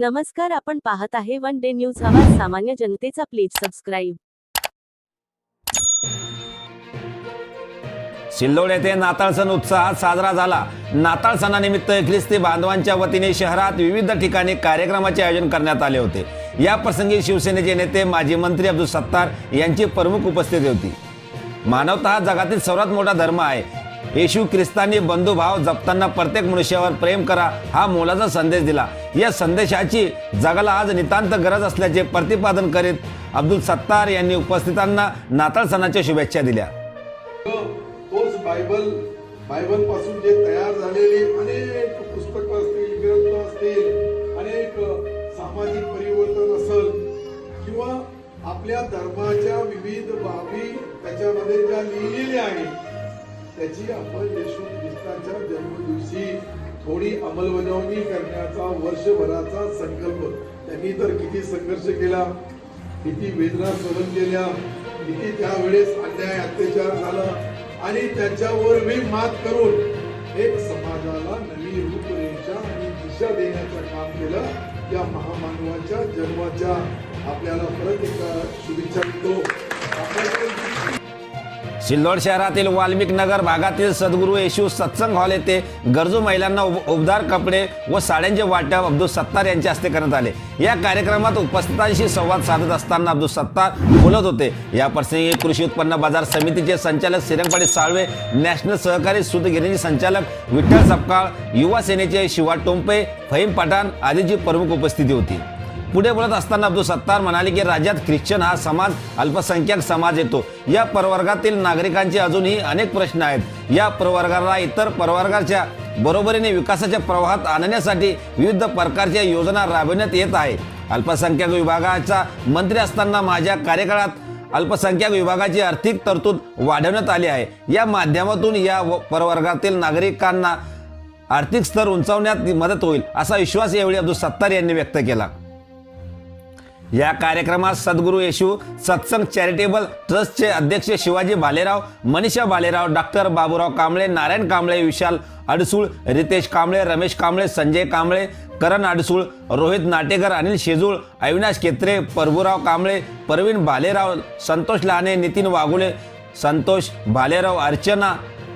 नमस्कार आपण पाहत आहे वन डे न्यूज. आवाज सामान्य जनतेचा प्लीज सबस्क्राईब. सिल्लोड येथे नाताळ सण उत्साहात साजरा झाला. नाताळ सणानिमित्त ख्रिस्ती बांधवांच्या वतीने शहरात विविध ठिकाणी कार्यक्रमाचे आयोजन करण्यात आले होते. या प्रसंगी शिवसेनेचे नेते माजी मंत्री अब्दुल सत्तार यांची प्रमुख उपस्थिती होती. मानवता हा जगातील सर्वात मोठा धर्म आहे. येशू ख्रिस्तांनी बंधुभाव जपताना प्रत्येक मनुष्यावर प्रेम करा हा मोलाचा संदेश दिला. या संदेशाची जगाला आज नितांत गरज असल्याचे प्रतिपादन करीत अब्दुल सत्तार यांनी उपस्थितांना नाताळ सणाच्या शुभेच्छा दिल्या. तोच बायबल बायबलपासून जे तयार झालेली अनेक पुस्तक असतील ग्रंथ असतील अनेक सामाजिक परिवर्तन असल किंवा आपल्या धर्माच्या विविध बाबी त्याच्यामध्ये ज्या लिहिलेल्या आहेत त्याची आपण येशू ख्रिस्ताच्या जन्मदिवशी थोडी अंमलबजावणी करण्याचा वर्षभराचा संकल्प. त्यांनी तर किती संघर्ष केला किती वेदना सहन केल्या किती त्यावेळेस अन्याय अत्याचार झाला. आणि त्याच्यावर मी मात करून एक समाजाला नवी रूपरेषा आणि दिशा देण्याचं काम केलं. या महामानवाच्या जन्माच्या आपल्याला परत एकदा शुभेच्छा देतो. आपण सिल्लोड शहरातील वाल्मिक नगर भागातील सद्गुरू येशू सत्संग हॉल येथे गरजू महिलांना उब- उबदार कपडे व साड्यांचे वाटप अब्दुल सत्तार यांच्या हस्ते करण्यात आले. या कार्यक्रमात उपस्थितांशी संवाद साधत असताना अब्दुल सत्तार बोलत होते. या प्रसंगी कृषी उत्पन्न बाजार समितीचे संचालक सिरंगपाडी साळवे नॅशनल सहकारी सूतगिरणी संचालक विठ्ठल सपकाळ युवा सेनेचे शिवा टोंपे फहीम पठाण आदींची प्रमुख उपस्थिती होती. पुढे बोलत असताना अब्दुल सत्तार म्हणाले की राज्यात ख्रिश्चन हा समाज अल्पसंख्याक समाज येतो. या प्रवर्गातील नागरिकांचे अजूनही अनेक प्रश्न आहेत. या प्रवर्गाला इतर प्रवर्गाच्या बरोबरीने विकासाच्या प्रवाहात आणण्यासाठी विविध प्रकारच्या योजना राबविण्यात येत आहे. अल्पसंख्याक विभागाचा मंत्री असताना माझ्या कार्यकाळात अल्पसंख्याक विभागाची आर्थिक तरतूद वाढवण्यात आली आहे. या माध्यमातून या व- प्रवर्गातील नागरिकांना आर्थिक स्तर उंचावण्यात मदत होईल असा विश्वास यावेळी अब्दुल सत्तार यांनी व्यक्त केला. या कार्यक्रमात सद्गुरू येशू सत्संग चॅरिटेबल ट्रस्टचे अध्यक्ष शिवाजी भालेराव मनीषा भालेराव डॉक्टर बाबूराव कांबळे नारायण कांबळे विशाल अडसूळ रितेश कांबळे रमेश कांबळे संजय कांबळे करण अडसूळ रोहित नाटेकर अनिल शेजूळ अविनाश केत्रे प्रभुराव कांबळे प्रवीण भालेराव संतोष लहाने नितीन वाघुले संतोष भालेराव अर्चना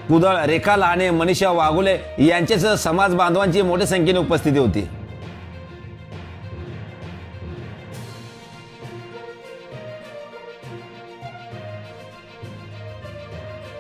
कुदळ रेखा लहाने मनीषा वाघुले यांच्यासह समाज बांधवांची मोठ्या संख्येने उपस्थिती होती.